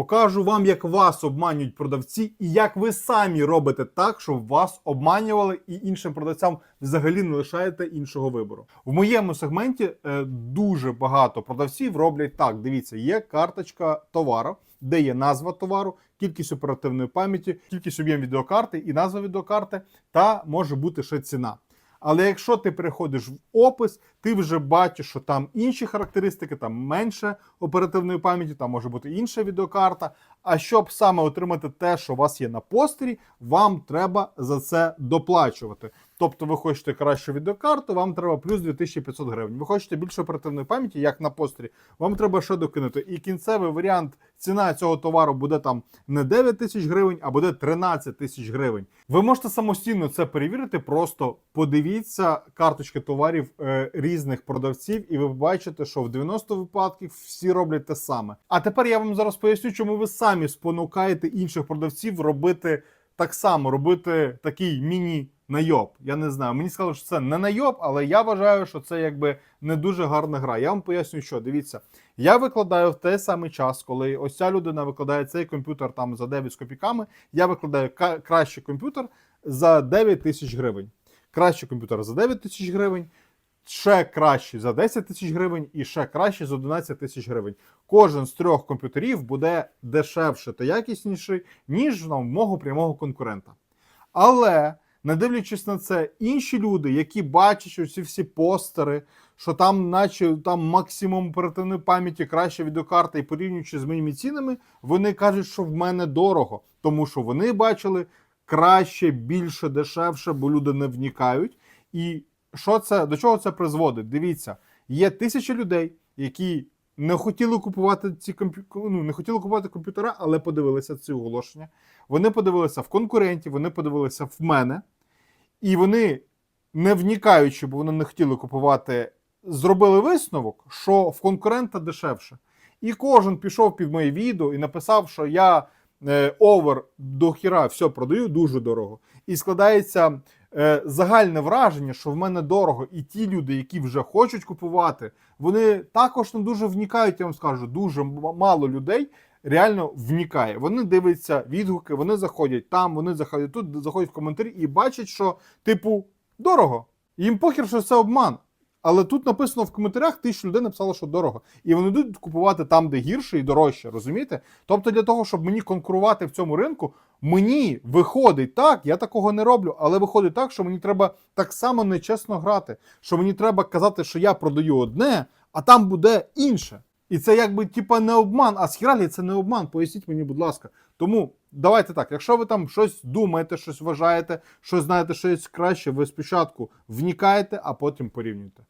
Покажу вам, як вас обманюють продавці, і як ви самі робите так, щоб вас обманювали, і іншим продавцям взагалі не лишаєте іншого вибору. В моєму сегменті е, дуже багато продавців роблять так. Дивіться, є карточка товару, де є назва товару, кількість оперативної пам'яті, кількість об'єм відеокарти і назва відеокарти, та може бути ще ціна. Але якщо ти переходиш в опис, ти вже бачиш, що там інші характеристики, там менше оперативної пам'яті, там може бути інша відеокарта. А щоб саме отримати те, що у вас є на постері, вам треба за це доплачувати. Тобто, ви хочете кращу відеокарту, вам треба плюс 2500 гривень. Ви хочете більше оперативної пам'яті, як на постері, вам треба ще докинути. І кінцевий варіант ціна цього товару буде там не 9 тисяч гривень, а буде 13 тисяч гривень. Ви можете самостійно це перевірити. Просто подивіться карточки товарів е, різних продавців, і ви побачите, що в 90 випадків всі роблять те саме. А тепер я вам зараз поясню, чому ви самі спонукаєте інших продавців робити так само, робити такий міні. Найоб, я не знаю. Мені сказали, що це не найоб, але я вважаю, що це якби не дуже гарна гра. Я вам поясню, що дивіться, я викладаю в той самий час, коли ось ця людина викладає цей комп'ютер там за 9 з копійками. Я викладаю кращий комп'ютер за 9 тисяч гривень. Кращий комп'ютер за 9 тисяч гривень, ще кращий за 10 тисяч гривень і ще кращий за 11 тисяч гривень. Кожен з трьох комп'ютерів буде дешевше та якісніший, ніж на мого прямого конкурента. Але не дивлячись на це, інші люди, які бачать оці всі постери, що там, наче там максимум оперативної пам'яті, краща відеокарта, і порівнюючи з моїми цінами, вони кажуть, що в мене дорого, тому що вони бачили краще, більше, дешевше, бо люди не вникають. І що це до чого це призводить? Дивіться, є тисячі людей, які не хотіли купувати ці комп'ю... ну, не хотіли купувати комп'ютера, але подивилися ці оголошення. Вони подивилися в конкурентів, вони подивилися в мене, і вони, не вникаючи, бо вони не хотіли купувати, зробили висновок, що в конкурента дешевше. І кожен пішов під моє відео і написав, що я е, овер до хіра все продаю дуже дорого. І складається е, загальне враження, що в мене дорого, і ті люди, які вже хочуть купувати, вони також не дуже внікають. я вам скажу, дуже мало людей реально внікає. Вони дивляться відгуки, вони заходять там, вони заходять тут, заходять в коментарі і бачать, що, типу, дорого. Їм похер, що це обман. Але тут написано в коментарях, тисяч людей написало, що дорого. І вони йдуть купувати там, де гірше і дорожче, розумієте? Тобто, для того, щоб мені конкурувати в цьому ринку, мені виходить так, я такого не роблю, але виходить так, що мені треба так само нечесно грати. Що мені треба казати, що я продаю одне, а там буде інше. І це якби типа не обман, а схіралі це не обман. Поясніть мені, будь ласка. Тому давайте так, якщо ви там щось думаєте, щось вважаєте, щось знаєте, що є краще, ви спочатку внікаєте, а потім порівнюєте.